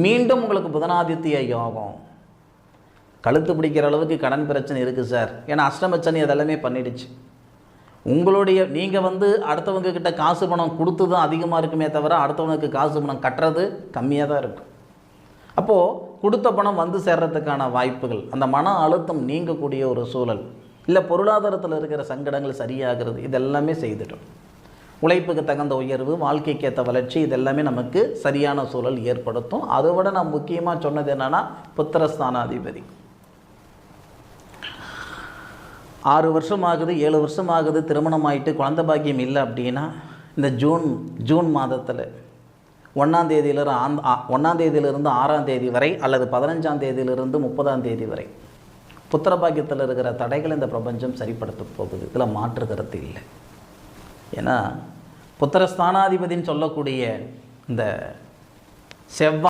மீண்டும் உங்களுக்கு புதனாதித்ய யோகம். கழுத்து பிடிக்கிற அளவுக்கு கடன் பிரச்சனை இருக்குது சார் ஏன்னா அஷ்டமச்சனி அதெல்லாமே பண்ணிடுச்சு. உங்களுடைய நீங்கள் வந்து அடுத்தவங்க கிட்ட காசு பணம் கொடுத்து தான் அதிகமாக இருக்குமே தவிர அடுத்தவனுக்கு காசு பணம் கட்டுறது கம்மியாக தான் இருக்கும் அப்போது கொடுத்த பணம் வந்து சேர்றதுக்கான வாய்ப்புகள் அந்த மன அழுத்தம் நீங்கக்கூடிய ஒரு சூழல். இல்லை பொருளாதாரத்தில் இருக்கிற சங்கடங்கள் சரியாகிறது இதெல்லாமே செய்துடும் உழைப்புக்கு தகுந்த உயர்வு வாழ்க்கைக்கு ஏற்ற வளர்ச்சி இதெல்லாமே நமக்கு சரியான சூழல் ஏற்படுத்தும். அதை விட நான் முக்கியமாக சொன்னது என்னென்னா புத்திரஸ்தானாதிபதி. ஆறு வருஷம் ஆகுது ஏழு வருஷம் ஆகுது திருமணம் ஆகிட்டு குழந்தை பாக்கியம் இல்லை அப்படின்னா இந்த ஜூன் ஜூன் மாதத்தில் ஒன்றாம் தேதியிலிருந்து ஆந் ஒன்றாம் தேதியிலிருந்து ஆறாம் தேதி வரை அல்லது பதினஞ்சாம் தேதியிலிருந்து முப்பதாம் தேதி வரை புத்திர பாக்கியத்தில் இருக்கிற தடைகள் இந்த பிரபஞ்சம் சரிப்படுத்த போகுது. இதில் மாற்று கருத்து இல்லை. ஏன்னா புத்திரஸ்தானாதிபதின்னு சொல்லக்கூடிய இந்த செவ்வாய்